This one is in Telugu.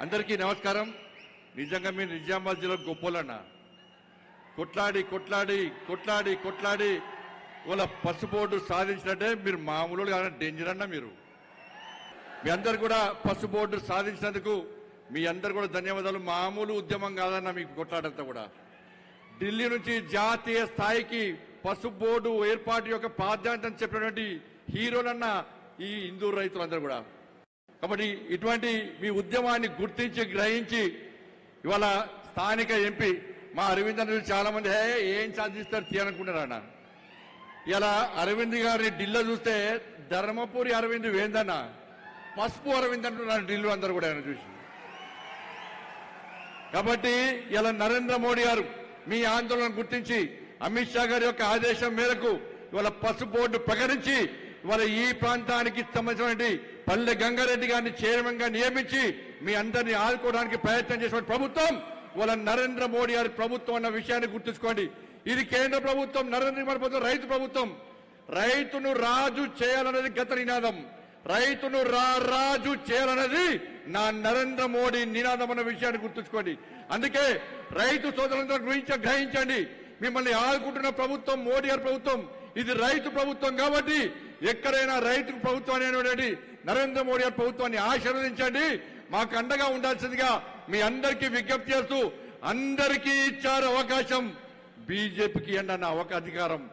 అందరికీ నమస్కారం. నిజంగా మీరు నిజామాబాద్ జిల్లా గొప్పలన్న. కొట్లాడి కొట్లాడి కొట్లాడి కొట్లాడి. వాళ్ళ పసుపోటు సాధించినట్టే మీరు మామూలు కానీ డేంజర్ అన్న మీరు. మీ అందరు కూడా పసుపోటు సాధించినందుకు మీ అందరు కూడా ధన్యవాదాలు. మామూలు ఉద్యమం కాదన్న మీకు కొట్లాడంతా కూడా. ఢిల్లీ నుంచి జాతీయ స్థాయికి పసుపు బోర్డు ఏర్పాటు యొక్క ప్రాధాన్యతను చెప్పినటువంటి హీరోలన్న ఈ హిందూ రైతులందరూ కూడా. కాబట్టి ఇటువంటి మీ ఉద్యమాన్ని గుర్తించి గ్రహించి ఇవాళ స్థానిక ఎంపీ మా అరవింద్ అన్న చాలా మంది "హే, ఏం సాధిస్తారు? తీయనుకుంటారు అన్న. ఇలా అరవింద్ గారి ఢిల్లో చూస్తే ధర్మపురి అరవింద్ వేందన్న పసుపు అరవింద్ అంటున్నారు ఢిల్లు అందరు కూడా ఆయన చూసి. కాబట్టి ఇలా నరేంద్ర మోడీ గారు మీ ఆందోళన గుర్తించి అమిత్ షా గారి యొక్క ఆదేశం మేరకు ఇవాళ పసుపు బోర్డు ప్రకటించి ఇవాళ ఈ ప్రాంతానికి సంబంధించినటువంటి పల్లె గంగారెడ్డి గారిని చైర్మన్గా నియమించి మీ అందరినీ ఆదుకోవడానికి ప్రయత్నం చేసిన ప్రభుత్వం వాళ్ళ నరేంద్ర మోడీ గారి ప్రభుత్వం అన్న విషయాన్ని గుర్తుంచుకోండి. ఇది కేంద్ర ప్రభుత్వం నరేంద్ర మోడీ ప్రభుత్వం రైతు ప్రభుత్వం. రైతును రాజు చేయాలన్నది గత నినాదం. రైతును రా రాజు చేయాలన్నది నా నరేంద్ర మోడీ నినాదం అన్న విషయాన్ని గుర్తుంచుకోండి. అందుకే రైతు సోదరులందరూ గురించి గ్రహించండి. మిమ్మల్ని ఆదుకుంటున్న ప్రభుత్వం మోడీ గారి ప్రభుత్వం ఇది రైతు ప్రభుత్వం కాబట్టి ఎక్కడైనా రైతు ప్రభుత్వం అనేటువంటి నరేంద్ర మోడీ గారి ప్రభుత్వాన్ని ఆశీర్వదించండి. మాకు అండగా ఉండాల్సిందిగా మీ అందరికీ విజ్ఞప్తి చేస్తూ అందరికీ ఇచ్చారు అవకాశం. బీజేపీకి అండి అన్న అధికారం.